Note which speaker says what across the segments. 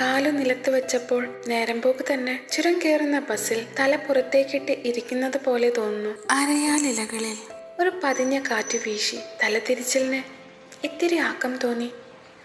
Speaker 1: കാലു നിലത്ത് വെച്ചപ്പോൾ നേരം പോക്ക് തന്നെ ചുരം കയറുന്ന ബസ്സിൽ തല പുറത്തേക്കിട്ട് ഇരിക്കുന്നത് പോലെ തോന്നുന്നു. അരയാലിലകളിൽ ഒരു പതിഞ്ഞ കാറ്റ് വീശി തല തിരിച്ചലിന് ഇത്തിരി ആക്കം തോന്നി.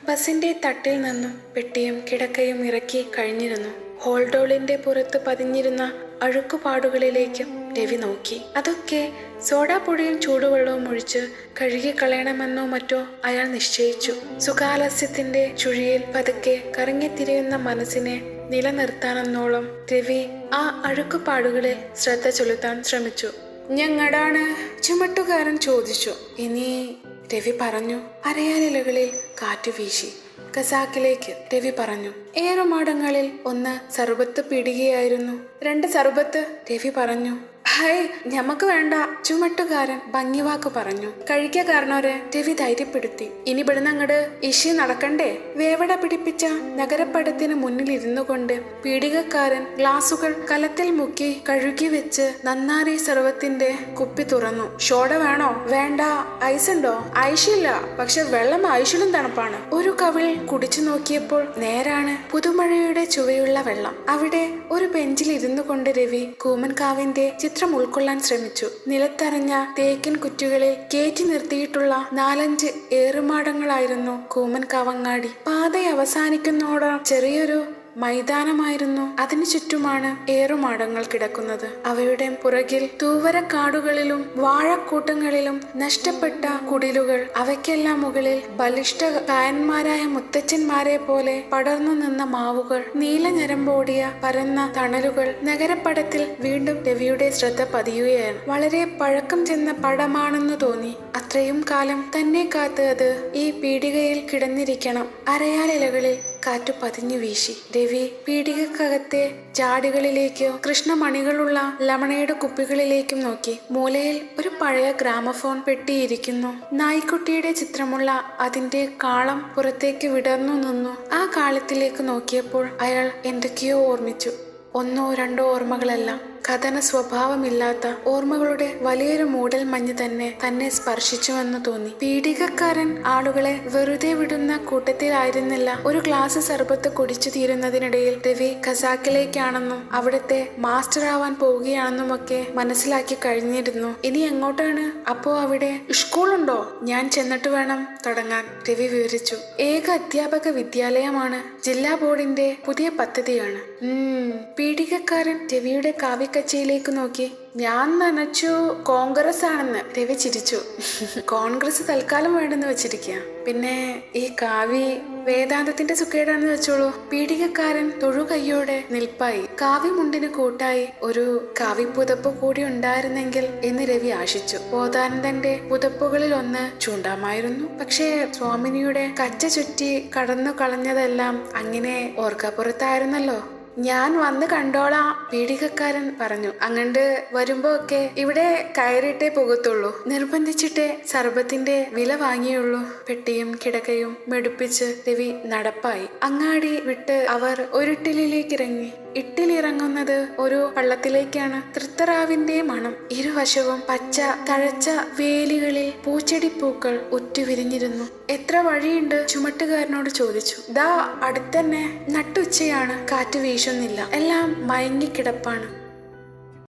Speaker 1: ബസ്സിന്റെ തട്ടിൽ നിന്നും പെട്ടിയും കിടക്കയും ഇറക്കി കഴിഞ്ഞിരുന്നു. ഹോൾഡോളിന്റെ പുറത്ത് പതിഞ്ഞിരുന്ന അഴുക്കുപാടുകളിലേക്കും രവി നോക്കി. അതൊക്കെ സോഡാപ്പൊടിയും ചൂടുവെള്ളവും ഒഴിച്ച് കഴുകിക്കളയണമെന്നോ മറ്റോ അയാൾ നിശ്ചയിച്ചു. സുഖാലസ്യത്തിന്റെ ചുഴിയിൽ പതുക്കെ കറങ്ങിത്തിരിയുന്ന മനസ്സിനെ നിലനിർത്താനെന്നോളം രവി ആ അഴുക്കുപാടുകളിൽ ശ്രദ്ധ ചെലുത്താൻ ശ്രമിച്ചു. ഞങ്ങടാണ് ചുമട്ടുകാരൻ ചോദിച്ചു. ഇനി രവി പറഞ്ഞു അരയാലിലകളിൽ കാറ്റു വീശി. കസാക്കിലേക്ക് രവി പറഞ്ഞു ഏറുമാടങ്ങളിൽ ഒന്ന് സർബത്ത് പിടികയായിരുന്നു. രണ്ട് സർബത്ത് രവി പറഞ്ഞു ഹായ് ഞമ്മക്ക് വേണ്ട ചുമട്ടുകാരൻ ഭംഗിവാക്ക് പറഞ്ഞു. കഴിക്ക കാരണവരെ രവി ധൈര്യപ്പെടുത്തി. ഇനി ഇവിടുന്ന് അങ്ങട് ഇഷി നടക്കണ്ടേ? വേവട പിടിപ്പിച്ച നഗരപ്പടത്തിന് മുന്നിൽ ഇരുന്നു കൊണ്ട് പീഡികക്കാരൻ ഗ്ലാസുകൾ കലത്തിൽ മുക്കി കഴുകി വെച്ച് നന്നാരി സർവത്തിന്റെ കുപ്പി തുറന്നു. ഷോട വേണോ? വേണ്ട. ഐസ് ഉണ്ടോ? ഐഷില്ല. പക്ഷെ വെള്ളം ഐഷിലും തണുപ്പാണ്. ഒരു കവിൾ കുടിച്ചു നോക്കിയപ്പോൾ നേരാണ് പുതുമഴയുടെ ചുവയുള്ള വെള്ളം. അവിടെ ഒരു ബെഞ്ചിൽ ഇരുന്നു കൊണ്ട് രവി കൂമൻകാവിന്റെ ചിത്രം ഉൾക്കൊള്ളാൻ ശ്രമിച്ചു. നിലത്തറിഞ്ഞ തേക്കിൻ കുറ്റുകളിൽ കയറ്റി നിർത്തിയിട്ടുള്ള നാലഞ്ച് ഏറുമാടങ്ങളായിരുന്നു കൂമൻ കാവങ്ങാടി. പാത അവസാനിക്കുന്നോടം ചെറിയൊരു മൈതാനമായിരുന്നു. അതിനു ചുറ്റുമാണ് ഏറുമാടങ്ങൾ കിടക്കുന്നത്. അവയുടെ പുറകിൽ തൂവരക്കാടുകളിലും വാഴക്കൂട്ടങ്ങളിലും നഷ്ടപ്പെട്ട കുടിലുകൾ. അവയ്ക്കെല്ലാം മുകളിൽ ബലിഷ്ഠ കായന്മാരായ മുത്തച്ഛന്മാരെ പോലെ പടർന്നു നിന്ന മാവുകൾ. നീല ഞരമ്പോടിയ പരന്ന തണലുകൾ. നഗരപ്പടത്തിൽ വീണ്ടും രവിയുടെ ശ്രദ്ധ പതിയുകയാണ്. വളരെ പഴക്കം ചെന്ന പടമാണെന്ന് തോന്നി. അത്രയും കാലം തന്നെ കാത്ത് അത് ഈ പീടികയിൽ കിടന്നിരിക്കണം. അരയാലിലകളിൽ കാറ്റു പതിഞ്ഞു വീശി. രവി പീടികക്കകത്തെ ജാടികളിലേക്കോ കൃഷ്ണമണികളുള്ള ലമണയുടെ കുപ്പികളിലേക്കും നോക്കി. മൂലയിൽ ഒരു പഴയ ഗ്രാമഫോൺ പെട്ടിയിരിക്കുന്നു. നായ്ക്കുട്ടിയുടെ ചിത്രമുള്ള അതിന്റെ കാളം പുറത്തേക്ക് വിടർന്നു നിന്നു. ആ കാലത്തിലേക്ക് നോക്കിയപ്പോൾ അയാൾ എന്തൊക്കെയോ ഓർമ്മിച്ചു. ഒന്നോ രണ്ടോ ഓർമ്മകളല്ല. കഥന സ്വഭാവമില്ലാത്ത ഓർമ്മകളുടെ വലിയൊരു മൂടൽ മഞ്ഞ് തന്നെ തന്നെ സ്പർശിച്ചുവെന്ന് തോന്നി. പീഡികക്കാരൻ ആളുകളെ വെറുതെ വിടുന്ന കൂട്ടത്തിലായിരുന്നില്ല. ഒരു ഗ്ലാസ് സർബത്ത് കുടിച്ചു തീരുന്നതിനിടയിൽ രവി ഖസാക്കിലേക്കാണെന്നും അവിടുത്തെ മാസ്റ്റർ ആവാൻ പോവുകയാണെന്നുമൊക്കെ മനസ്സിലാക്കി കഴിഞ്ഞിരുന്നു. ഇനി എങ്ങോട്ടാണ്? അപ്പോ അവിടെ സ്കൂളുണ്ടോ ഞാൻ ചെന്നിട്ട് വേണം തുടങ്ങാൻ രവി വിവരിച്ചു. ഏക അധ്യാപക വിദ്യാലയമാണ് ജില്ലാ ബോർഡിന്റെ പുതിയ പദ്ധതിയാണ്. പീഡികക്കാരൻ രവിയുടെ കാവ്യക്കച്ചയിലേക്ക് നോക്കി. ഞാൻ നനച്ചു കോൺഗ്രസ് ആണെന്ന് രവി ചിരിച്ചു. കോൺഗ്രസ് തൽക്കാലം വേണ്ടെന്ന് വെച്ചിരിക്കുക പിന്നെ ഈ കാവി വേദാന്തത്തിന്റെ സുഖേടാണെന്ന് വെച്ചോളൂ. പീഡികക്കാരൻ തൊഴു കൈയോടെ നിൽപ്പായി. കാവ്യമുണ്ടിന് കൂട്ടായി ഒരു കാവി പുതപ്പ് കൂടി ഉണ്ടായിരുന്നെങ്കിൽ എന്ന് രവി ആശിച്ചു. ബോധാനന്ദന്റെ പുതപ്പുകളിൽ ഒന്ന് ചൂണ്ടാമായിരുന്നു. പക്ഷേ സ്വാമിനിയുടെ കച്ച ചുറ്റി കടന്നു കളഞ്ഞതെല്ലാം അങ്ങനെ ഓർക്കപ്പുറത്തായിരുന്നല്ലോ. ഞാൻ വന്ന് കണ്ടോളാം പീഡികക്കാരൻ പറഞ്ഞു. അങ്ങണ്ട് വരുമ്പോ ഒക്കെ ഇവിടെ കയറിയിട്ടേ പോകത്തുള്ളൂ. നിർബന്ധിച്ചിട്ടേ സർബത്തിന്റെ വില വാങ്ങിയുള്ളൂ. പെട്ടിയും കിടക്കയും മെടുപ്പിച്ച് രവി നടപ്പായി. അങ്ങാടി വിട്ട് അവർ ഒരിട്ടിലേക്ക് ഇറങ്ങി ഇട്ടിലിറങ്ങുന്നത് ഒരു വള്ളത്തിലേക്കാണ് തൃത്തറാവിന്റെ മണം ഇരുവശവും പച്ച തഴച്ച വേലികളിൽ പൂച്ചെടിപ്പൂക്കൾ ഉറ്റുവിരിഞ്ഞിരുന്നു. എത്ര വഴിയുണ്ട്? ചുമട്ടുകാരനോട് ചോദിച്ചു. ദാ അടുത്തന്നെ നട്ടുച്ചയാണ്. കാറ്റ് വീശുന്നില്ല. എല്ലാം മയങ്ങിക്കിടപ്പാണ്.